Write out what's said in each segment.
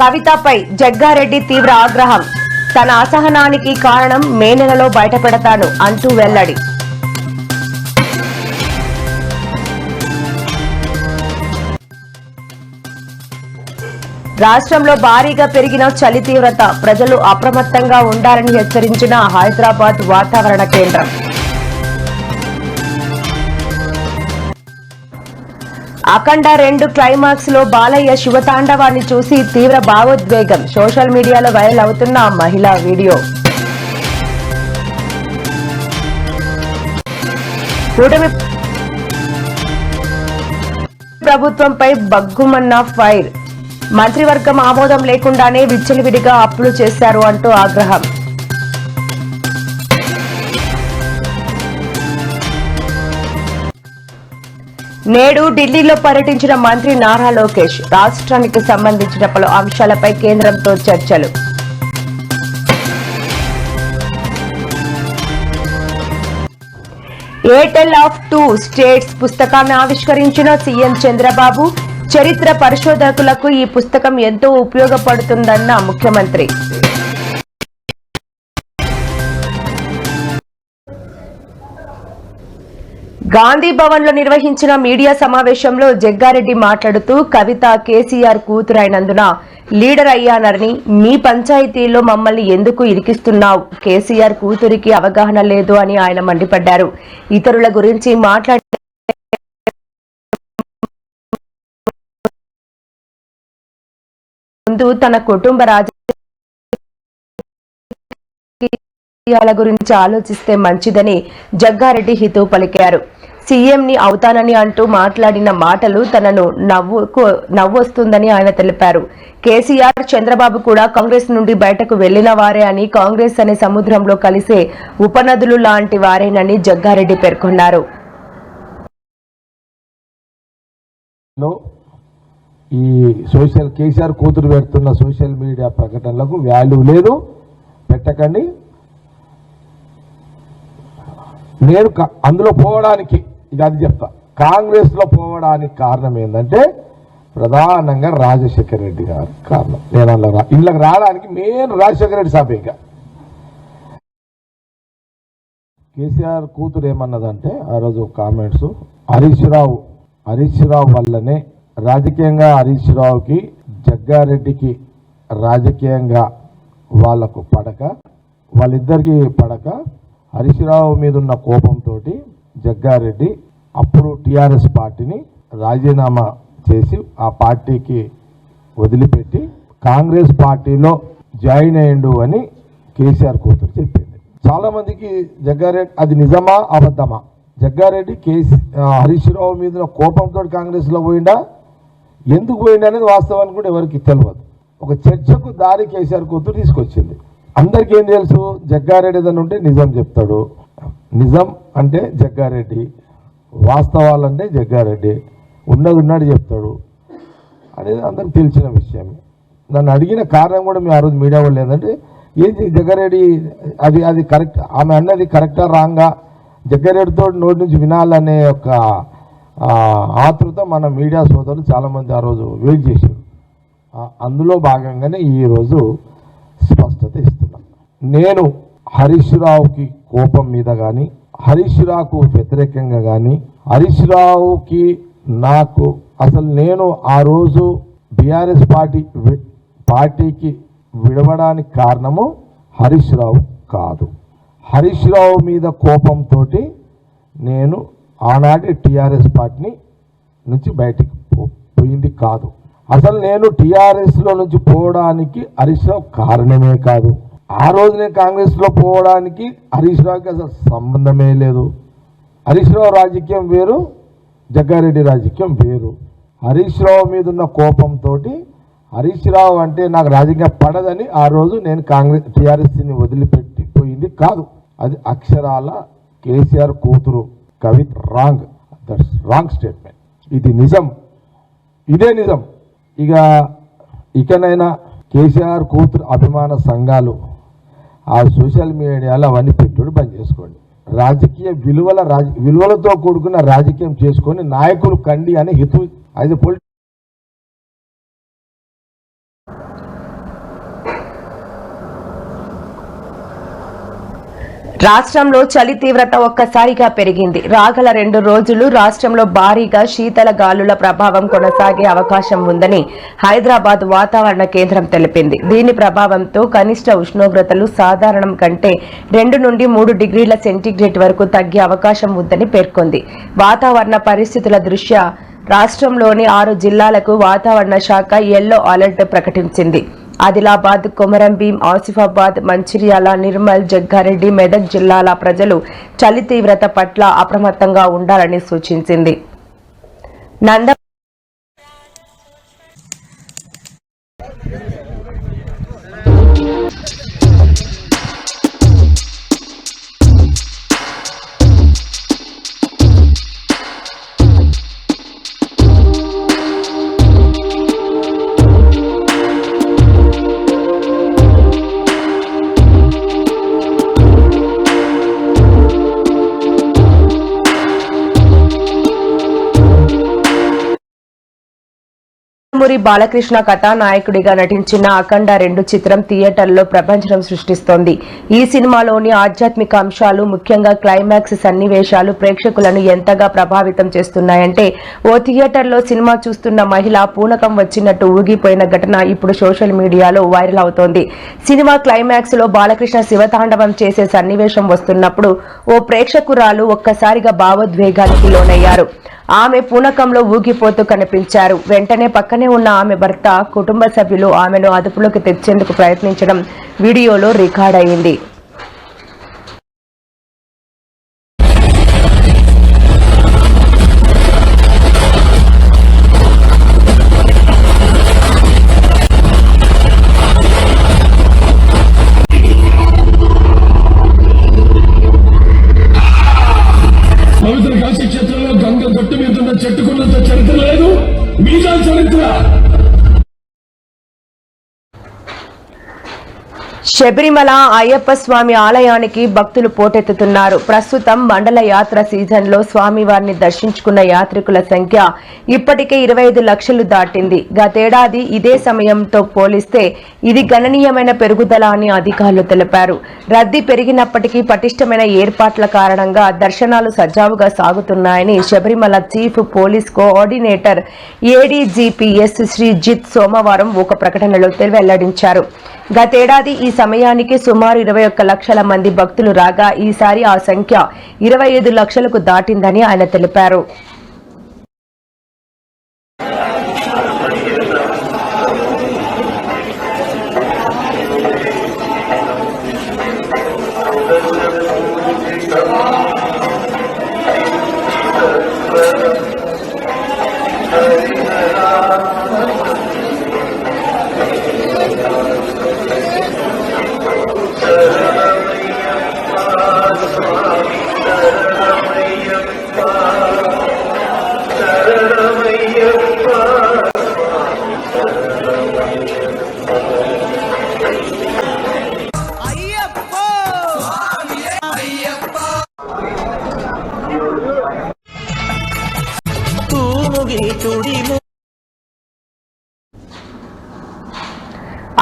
కవితపై జగ్గారెడ్డి తీవ్ర ఆగ్రహం. తన అసహనానికి కారణం మే నెలలో బయటపెడతాను అంటూ వెల్లడి. రాష్ట్రంలో భారీగా పెరిగిన చలి తీవ్రత ప్రజలు అప్రమత్తంగా ఉండాలని హెచ్చరించిన హైదరాబాద్ వాతావరణ కేంద్రం. అఖండ రెండు క్లైమాక్స్లో బాలయ్య శివతాండవాన్ని చూసి తీవ్ర భావోద్వేగం. సోషల్ మీడియాలో వైరల్ అవుతున్న మహిళా వీడియో. కూటమి ప్రభుత్వంపై బగ్గుమన్న ఫైర్. మంత్రివర్గం ఆమోదం లేకుండానే విచ్చలవిడిగా అప్పులు చేశారు అంటూ ఆగ్రహం. నేడు ఢిల్లీలో పర్యటించిన మంత్రి నారా లోకేష్ రాష్ట్రానికి సంబంధించిన పలు అంశాలపై కేంద్రంతో చర్చలు. ఎయిర్టెల్ ఆఫ్ టూ స్టేట్స్ పుస్తకాన్ని ఆవిష్కరించిన సీఎం చంద్రబాబు చరిత్ర పరిశోధకులకు ఈ పుస్తకం ఎంతో ఉపయోగపడుతుందన్న ముఖ్యమంత్రి. గాంధీ భవన్లో నిర్వహించిన మీడియా సమావేశంలో జగ్గారెడ్డి మాట్లాడుతూ కవిత కేసీఆర్ కూతురైనందున లీడర్ అయ్యానని మీ పంచాయతీలో మమ్మల్ని ఎందుకు ఇరికిస్తున్నావు? కేసీఆర్ కూతురికి అవగాహన లేదు అని ఆయన మండిపడ్డారు. ఇతరుల గురించి మాట్లాడి ముందు తన కుటుంబ రాజకీయాల గురించి ఆలోచిస్తే మంచిదని జగ్గారెడ్డి హితవు పలికారు. సీఎంని అవుతానని అంటూ మాట్లాడిన మాటలు తనను నవ్వుకు నవ్వొస్తుందని ఆయన తెలిపారు. కేసీఆర్ చంద్రబాబు కూడా కాంగ్రెస్ నుండి బయటకు వెళ్ళిన వారే అని కాంగ్రెస్ అనే సముద్రంలో కలిసే ఉపనదులు లాంటి వారేనని జగ్గారెడ్డి పేర్కొన్నారు. ఈ సోషల్ కేసీఆర్ కూతురు పెడుతున్న సోషల్ మీడియా ప్రకటనలకు వాల్యూ లేదు. పెట్టకండి. నేను అందులో పోవడానికి ఇది అది చెప్తా. కాంగ్రెస్లో పోవడానికి కారణం ఏంటంటే ప్రధానంగా రాజశేఖర రెడ్డి గారు కారణం. నేను అందులో రా ఇళ్ళకి రావడానికి మెయిన్ రాజశేఖర రెడ్డి సభ ఇంకా కేసీఆర్ కూతురు ఏమన్నదంటే ఆ రోజు కామెంట్స్ హరీష్ రావు హరీష్ రావు వల్లనే రాజకీయంగా హరీష్ రావుకి జగ్గారెడ్డికి రాజకీయంగా వాళ్ళకు పడక వాళ్ళిద్దరికీ పడక హరీష్ మీద ఉన్న కోపంతో జగ్గారెడ్డి అప్పుడు టీఆర్ఎస్ పార్టీని రాజీనామా చేసి ఆ పార్టీకి వదిలిపెట్టి కాంగ్రెస్ పార్టీలో జాయిన్ అయ్యిండు అని కేసీఆర్ కూతురు చెప్పింది. చాలా మందికి జగ్గారెడ్డి అది నిజమా అబద్ధమా? జగ్గారెడ్డి కేసీ ఆ, హరీష్ రావు మీద కోపంతో కాంగ్రెస్లో పోయిండా? ఎందుకు పోయిండా అనేది వాస్తవానికి కూడా ఎవరికి తెలియదు ఒక చర్చకు దారి కేసీఆర్ కూతురు తీసుకొచ్చింది. అందరికీ ఏం తెలుసు? జగ్గారెడ్డి ఏదైనా ఉంటే నిజం చెప్తాడు. నిజం అంటే జగ్గారెడ్డి. వాస్తవాలంటే జగ్గారెడ్డి. ఉన్నది ఉన్నాడు చెప్తాడు. అనేది అందరికి తెలిసిన విషయం. నన్ను అడిగిన కారణం కూడా మీ ఆ రోజు మీడియా వాళ్ళు ఏంటంటే ఏంటి జగ్గారెడ్డి అది అది కరెక్ట్ ఆమె అన్నది కరెక్టా రాంగా? జగ్గారెడ్డితో నోటి నుంచి వినాలనే ఒక ఆతృత మన మీడియా సోదరులు చాలామంది ఆ రోజు వెయిట్ చేశారు. అందులో భాగంగానే ఈరోజు స్పష్టత ఇస్తున్నాను. నేను హరీష్ రావుకి కోపం మీద కానీ హరీష్ రావుకు వ్యతిరేకంగా కానీ హరీష్ రావుకి నాకు అసలు నేను ఆ రోజు బీఆర్ఎస్ పార్టీ వి- పార్టీకి విడవడానికి కారణము హరీష్ రావు కాదు. హరీష్ రావు మీద కోపంతో నేను ఆనాటి టీఆర్ఎస్ పార్టీని నుంచి బయటికి పో- పోయింది కాదు. అసలు నేను టీఆర్ఎస్లో నుంచి పోవడానికి హరీష్ రావు కారణమే కాదు. ఆ రోజు నేను కాంగ్రెస్లో పోవడానికి హరీష్ రావుకి అసలు సంబంధమే లేదు. హరీష్ రావు రాజకీయం వేరు జగ్గారెడ్డి రాజకీయం వేరు. హరీష్ రావు మీద ఉన్న కోపంతో హరీష్ రావు అంటే నాకు రాజకీయం పడదని ఆ రోజు నేను కాంగ్రెస్ టీఆర్ఎస్ని వదిలిపెట్టి పోయింది కాదు. అది అక్షరాల కేసీఆర్ కూతురు Kavitha wrong that's wrong statement. ఇది నిజం. ఇదే నిజం. ఇక ఇకనైనా కేసీఆర్ కూతురు అభిమాన సంఘాలు ఆ సోషల్ మీడియాలో అవన్నీ పెట్టుడు బంద్ చేసుకోండి. రాజకీయ విలువల రాజ విలువలతో కూడుకున్న రాజకీయం చేసుకొని నాయకులు కండి అనే హితు అది పొలి రాష్ట్రంలో చలి తీవ్రత ఒక్కసారిగా పెరిగింది. రాగల రెండు రోజులు రాష్ట్రంలో భారీగా శీతల గాలుల ప్రభావం కొనసాగే అవకాశం ఉందని హైదరాబాద్ వాతావరణ కేంద్రం తెలిపింది. దీని ప్రభావంతో కనిష్ట ఉష్ణోగ్రతలు సాధారణం కంటే రెండు నుండి మూడు డిగ్రీల సెంటీగ్రేడ్ వరకు తగ్గే అవకాశం ఉందని పేర్కొంది. వాతావరణ పరిస్థితుల దృష్ట్యా రాష్ట్రంలోని ఆరు జిల్లాలకు వాతావరణ శాఖ ఎల్లో అలర్ట్ ప్రకటించింది. ఆదిలాబాద్ కొమరంభీం ఆసిఫాబాద్ మంచిర్యాల నిర్మల్ జగ్గారెడ్డి మెదక్ జిల్లాల ప్రజలు చలి తీవ్రత పట్ల అప్రమత్తంగా ఉండాలని సూచించింది. నంద మురి బాలకృష్ణ కథానాయకుడిగా నటించిన అఖండ రెండు చిత్రం థియేటర్లో ప్రపంచం సృష్టిస్తోంది. ఈ సినిమాలోని ఆధ్యాత్మిక అంశాలు ముఖ్యంగా క్లైమాక్స్ సన్నివేశాలు ప్రేక్షకులను ఎంతగా ప్రభావితం చేస్తున్నాయంటే ఓ థియేటర్లో సినిమా చూస్తున్న మహిళ పూనకం వచ్చినట్టు ఊగిపోయిన ఘటన ఇప్పుడు సోషల్ మీడియాలో వైరల్ అవుతోంది. సినిమా క్లైమాక్స్లో బాలకృష్ణ శివతాండవం చేసే సన్నివేశం వస్తున్నప్పుడు ఓ ప్రేక్షకురాలు ఒక్కసారిగా భావోద్వేగానికి లోనయ్యారు. ఆమె పూనకంలో ఊగిపోతూ కనిపించారు. వెంటనే పక్కనే ఉన్న ఆమె భర్త కుటుంబ సభ్యులు ఆమెను అదుపులోకి తెచ్చేందుకు ప్రయత్నించడం వీడియోలో రికార్డ్ అయింది. శబరిమల అయ్యప్ప స్వామి ఆలయానికి భక్తులు పోటెత్తుతున్నారు. ప్రస్తుతం మండల యాత్ర సీజన్లో స్వామివారిని దర్శించుకున్న యాత్రికుల సంఖ్య ఇప్పటికే ఇరవై ఐదు లక్షలు దాటింది. గతేడాది ఇదే సమయంతో పోలిస్తే ఇది గణనీయమైన పెరుగుదల అని అధికారులు తెలిపారు. రద్దీ పెరిగినప్పటికీ పటిష్టమైన ఏర్పాట్ల కారణంగా దర్శనాలు సజావుగా సాగుతున్నాయని Sabarimala chief police coordinator ADGP S Sreejith సోమవారం ఒక ప్రకటనలో వెల్లడించారు. గతేడాది ఈ సమయానికి సుమారు ఇరవై ఒక్క లక్షల మంది భక్తులు రాగా ఈసారి ఆ సంఖ్య ఇరవై ఐదు లక్షలకు దాటిందని ఆయన తెలిపారు.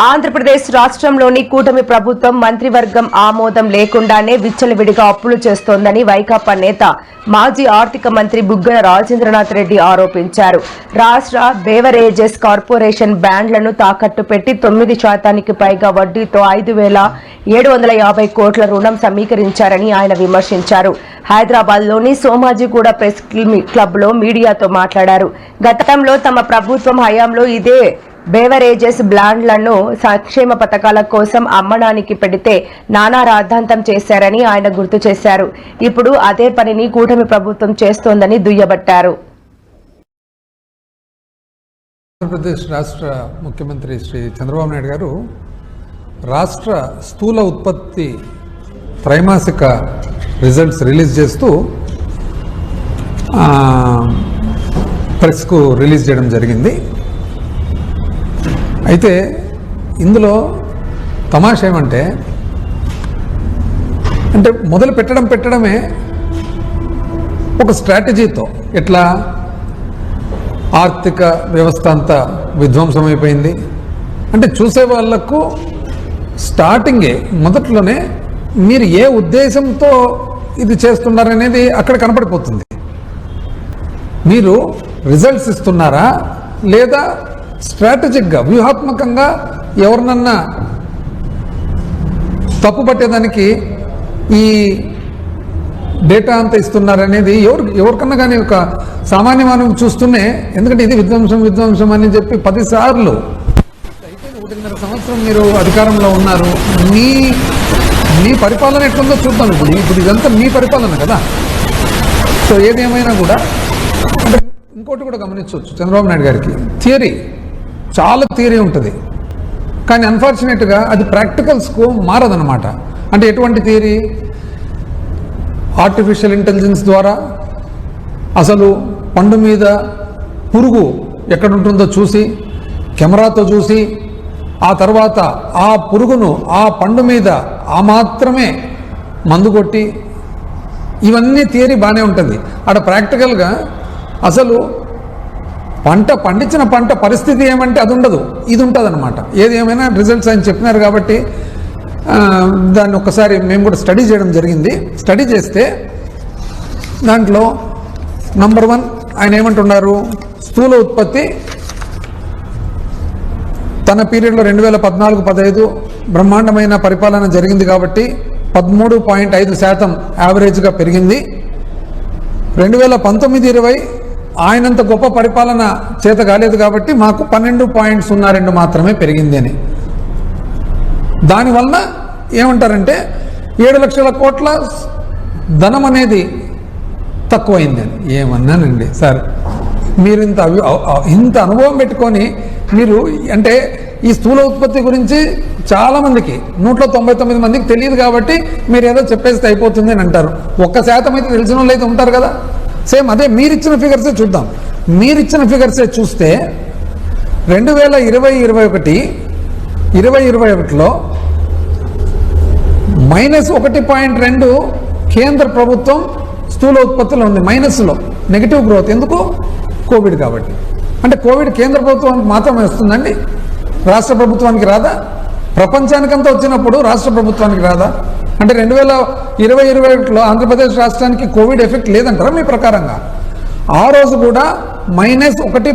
ఆంధ్రప్రదేశ్ రాష్ట్రంలోని కూటమి ప్రభుత్వం మంత్రివర్గం ఆమోదం లేకుండానే విచ్చలవిడిగా అప్పులు చేస్తోందని వైకాపా నేత మాజీ ఆర్థిక మంత్రి బుగ్గన రాజేంద్రనాథ్ రెడ్డి ఆరోపించారు. రాష్ట్ర బేవరేజెస్ కార్పొరేషన్ బ్యాండ్లను తాకట్టు పెట్టి తొమ్మిది శాతానికి పైగా వడ్డీతో ఐదు వేల ఏడు వందల యాభై కోట్ల రుణం సమీకరించారని ఆయన విమర్శించారు. హైదరాబాద్లోని సోమాజిగూడ ప్రెస్ క్లబ్లో మీడియాతో మాట్లాడారు. గతంలో తమ ప్రభుత్వం హయాంలో ఇదే బేవరేజెస్ బ్లాండ్లను సంక్షేమ పథకాల కోసం అమ్మడానికి పెడితే నానా రాద్ధాంతం చేశారని ఆయన గుర్తు చేశారు. ఇప్పుడు అదే పనిని కూటమి ప్రభుత్వం చేస్తోందని దుయ్యబట్టారు. ఆంధ్రప్రదేశ్ రాష్ట్ర ముఖ్యమంత్రి శ్రీ చంద్రబాబు నాయుడు గారు రాష్ట్ర స్థూల ఉత్పత్తి త్రైమాసిక రిజల్ట్స్ రిలీజ్ చేస్తూ ప్రెస్కు రిలీజ్ చేయడం జరిగింది. అయితే ఇందులో తమాష ఏమంటే అంటే మొదలు పెట్టడం పెట్టడమే ఒక స్ట్రాటజీతో. ఎట్లా? ఆర్థిక వ్యవస్థ అంతా విధ్వంసమైపోయింది. అంటే చూసే వాళ్ళకు స్టార్టింగే మొదట్లోనే మీరు ఏ ఉద్దేశంతో ఇది చేస్తున్నారనేది అక్కడ కనపడిపోతుంది. మీరు రిజల్ట్స్ ఇస్తున్నారా? లేదా స్ట్రాటజిక్గా వ్యూహాత్మకంగా ఎవరినన్నా తప్పు పట్టేదానికి ఈ డేటా అంతా ఇస్తున్నారనేది ఎవరు ఎవరికన్నా కానీ ఒక సామాన్య మానవం చూస్తూనే ఎందుకంటే ఇది విధ్వంసం విధ్వంసం అని చెప్పి పదిసార్లు అయితే ఒకటిన్నర సంవత్సరం మీరు అధికారంలో ఉన్నారు మీ మీ పరిపాలన ఎట్లుందో చూద్దాం ఇప్పుడు. ఇప్పుడు ఇదంతా మీ పరిపాలన కదా. సో ఏదేమైనా కూడా అంటే ఇంకోటి కూడా గమనించవచ్చు చంద్రబాబు నాయుడు గారికి. థియరీ. చాలా థియరీ ఉంటుంది. కానీ అన్ఫార్చునేట్గా అది ప్రాక్టికల్స్కు మారదనమాట అంటే ఎటువంటి థియరీ? ఆర్టిఫిషియల్ ఇంటెలిజెన్స్ ద్వారా అసలు పండు మీద పురుగు ఎక్కడ ఉంటుందో చూసి కెమెరాతో చూసి ఆ తర్వాత ఆ పురుగును ఆ పండు మీద ఆ మాత్రమే మందు కొట్టి ఇవన్నీ థియరీ బాగానే ఉంటుంది. అక్కడ ప్రాక్టికల్గా అసలు పంట పండించిన పంట పరిస్థితి ఏమంటే అది ఉండదు. ఇది ఉంటుంది అనమాట ఏది ఏమైనా రిజల్ట్స్ ఆయన చెప్పినారు కాబట్టి దాన్ని ఒక్కసారి మేము కూడా స్టడీ చేయడం జరిగింది. స్టడీ చేస్తే దాంట్లో నంబర్ వన్ ఆయన ఏమంటున్నారు స్థూల ఉత్పత్తి తన పీరియడ్లో రెండు వేల పద్నాలుగు పదహైదు బ్రహ్మాండమైన పరిపాలన జరిగింది కాబట్టి పదమూడు పాయింట్ ఐదు శాతం యావరేజ్గా పెరిగింది. రెండు వేల పంతొమ్మిది ఇరవై ఆయనంత గొప్ప పరిపాలన చేత కాలేదు కాబట్టి మాకు పన్నెండు పాయింట్ సున్నా రెండు మాత్రమే పెరిగింది అని. దానివల్ల ఏమంటారంటే ఏడు లక్షల కోట్ల ధనం అనేది తక్కువైంది అని. ఏమన్నానండి? సార్ మీరు ఇంత అవి- ఇంత అనుభవం పెట్టుకొని మీరు అంటే ఈ స్థూల ఉత్పత్తి గురించి చాలామందికి నూట్లో తొంభై తొమ్మిది మందికి తెలియదు కాబట్టి మీరు ఏదో చెప్పేస్తే అయిపోతుంది అని అంటారు. ఒక్క శాతం అయితే తెలిసిన వాళ్ళు అయితే ఉంటారు కదా. సేమ్ అదే మీరిచ్చిన ఫిగర్సే చూద్దాం. మీరిచ్చిన ఫిగర్సే చూస్తే రెండు వేల ఇరవై ఇరవై ఒకటి ఇరవై ఇరవై ఒకటిలో మైనస్ ఒకటి పాయింట్ రెండు కేంద్ర ప్రభుత్వం స్థూల ఉత్పత్తిలో ఉంది మైనస్లో నెగిటివ్ గ్రోత్ ఎందుకు? కోవిడ్ కాబట్టి. అంటే కోవిడ్ కేంద్ర ప్రభుత్వానికి మాత్రమే వస్తుందండి. రాష్ట్ర ప్రభుత్వానికి రాదా? ప్రపంచానికంతా వచ్చినప్పుడు రాష్ట్ర ప్రభుత్వానికి రాదా? అంటే రెండు వేల ఇరవై ఇరవై ఒకటిలో ఆంధ్రప్రదేశ్ రాష్ట్రానికి కోవిడ్ ఎఫెక్ట్ లేదంటారా మీ ప్రకారంగా? ఆ రోజు కూడా మైనస్ ఒకటి